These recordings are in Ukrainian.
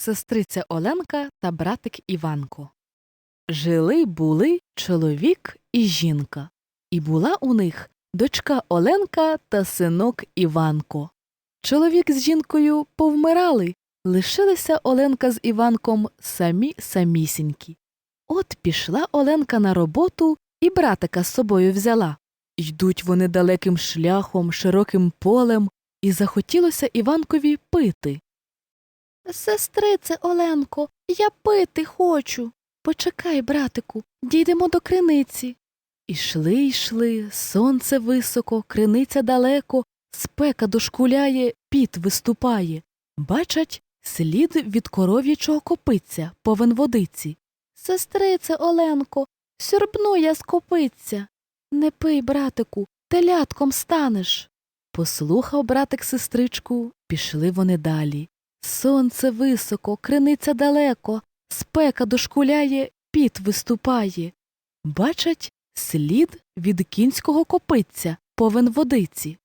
сестриця Оленка та братик Іванко. Жили були чоловік і жінка, і була у них дочка Оленка та синок Іванко. Чоловік з жінкою повмирали, лишилися Оленка з Іванком самі самісінькі. От пішла Оленка на роботу і братика з собою взяла. Йдуть вони далеким шляхом, широким полем, і захотілося Іванкові пити. Сестрице Оленко, я пити хочу. Почекай, братику, дійдемо до криниці. Ішли, йшли, сонце високо, криниця далеко, спека дошкуляє, піт виступає. Бачать слід від коров'ячого копиця повен водиці. Сестрице Оленко, сюрбну я з копиця. Не пий, братику, телятком станеш. Послухав братик сестричку, пішли вони далі. Сонце високо, криниця далеко, спека дошкуляє, піт виступає. Бачать слід від кінського копиця повен водиці.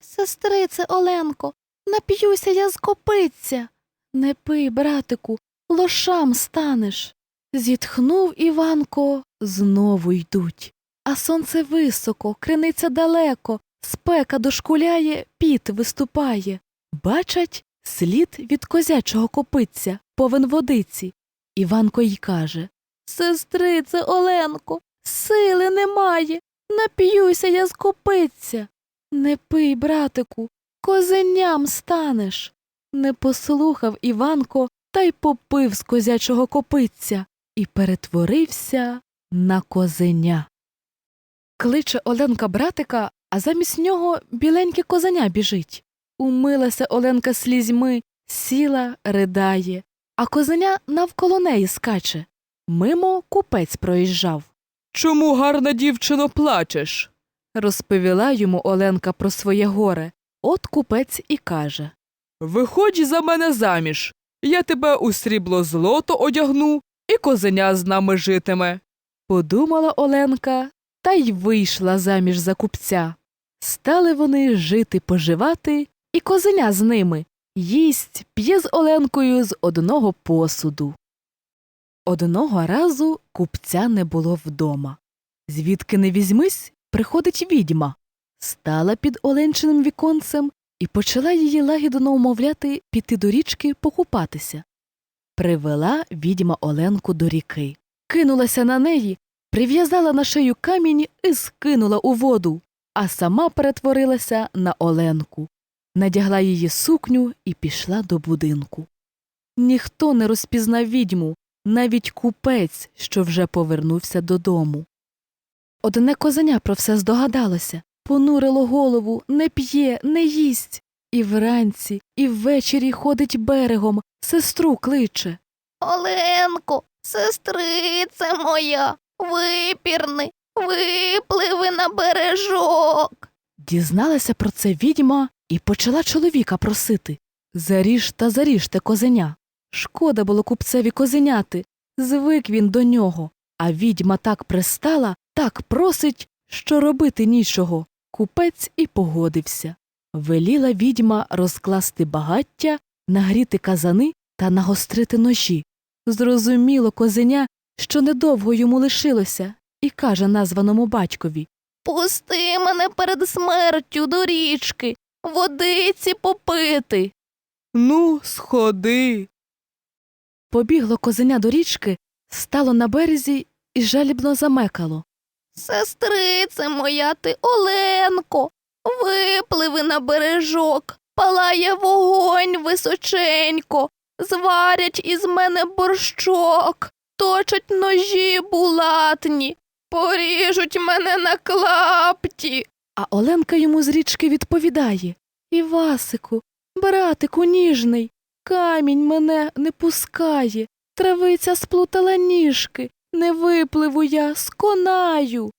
Сестрице Оленко, нап'юся я з копиця. Не пий, братику, лошам станеш. Зітхнув Іванко, знову йдуть. А сонце високо, криниця далеко, спека дошкуляє, піт виступає. Бачать слід від козячого копиця, повен водиці. Іванко й каже Сестрице Оленко, сили немає. Нап'юся я з копиця. Не пий, братику, козеням станеш. Не послухав Іванко та й попив з козячого копиця і перетворився на козеня. Кличе Оленка братика, а замість нього біленьке козеня біжить. Умилася Оленка слізьми, сіла, ридає, а козеня навколо неї скаче. Мимо купець проїжджав. Чому, гарна дівчино, плачеш? Розповіла йому Оленка про своє горе. От купець і каже Виходь за мене заміж. Я тебе у срібло злото одягну, і козеня з нами житиме. Подумала Оленка та й вийшла заміж за купця. Стали вони жити поживати, і козеня з ними їсть, п'є з Оленкою з одного посуду. Одного разу купця не було вдома. Звідки не візьмись, приходить відьма. Стала під Оленчиним віконцем і почала її лагідно умовляти піти до річки покупатися. Привела відьма Оленку до ріки, кинулася на неї, прив'язала на шию камінь і скинула у воду, а сама перетворилася на Оленку, надягла її сукню і пішла до будинку. Ніхто не розпізнав відьму, навіть купець, що вже повернувся додому. Одне козеня про все здогадалося, понурило голову, не п'є, не їсть. І вранці, і ввечері ходить берегом, сестру кличе. Оленко, сестрице моя, випірни, випливи на бережок. Дізналася про це відьма і почала чоловіка просити Заріж та заріжте козеня. Шкода було купцеві козеняти, звик він до нього, а відьма так пристала, так просить, що робити нічого. Купець і погодився. Веліла відьма розкласти багаття, нагріти казани та нагострити ножі. Зрозуміло козеня, що недовго йому лишилося, і каже названому батькові Пусти мене перед смертю до річки, водиці попити. Ну, сходи. Побігло козеня до річки, стало на березі і жалібно замекало. Сестрице моя ти, Оленко, випливи на бережок, палає вогонь височенько, зварять із мене борщок, точать ножі булатні, поріжуть мене на клапті. А Оленка йому з річки відповідає Івасику, братику ніжний, камінь мене не пускає, травиця сплутала ніжки, не випливу я, сконаю.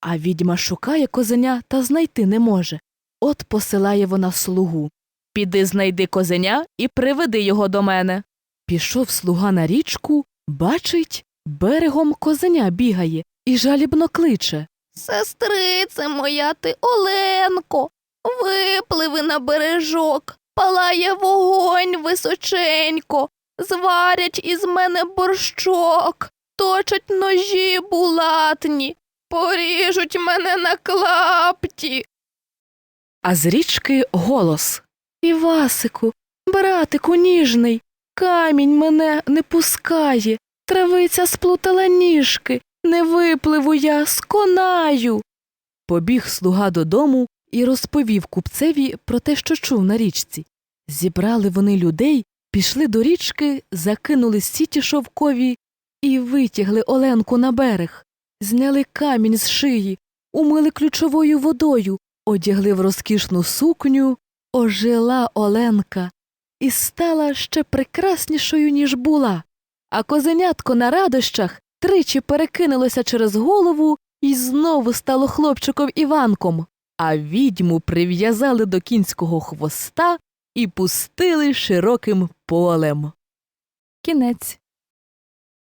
А відьма шукає козеня та знайти не може. От посилає вона слугу. Піди знайди козеня і приведи його до мене. Пішов слуга на річку, бачить, берегом козеня бігає і жалібно кличе. Сестрице моя ти, Оленко, випливи на бережок, палає вогонь височенько, зварять із мене борщок, точать ножі булатні, поріжуть мене на клапті. А з річки голос. Івасику, братику ніжний, камінь мене не пускає, травиця сплутала ніжки, не випливу я, сконаю. Побіг слуга додому і розповів купцеві про те, що чув на річці. Зібрали вони людей, пішли до річки, закинули сіті шовкові і витягли Оленку на берег, зняли камінь з шиї, умили ключовою водою, одягли в розкішну сукню, ожила Оленка і стала ще прекраснішою, ніж була. А козенятко на радощах тричі перекинулося через голову і знову стало хлопчиком Іванком, а відьму прив'язали до кінського хвоста і пустили широким полем. Кінець.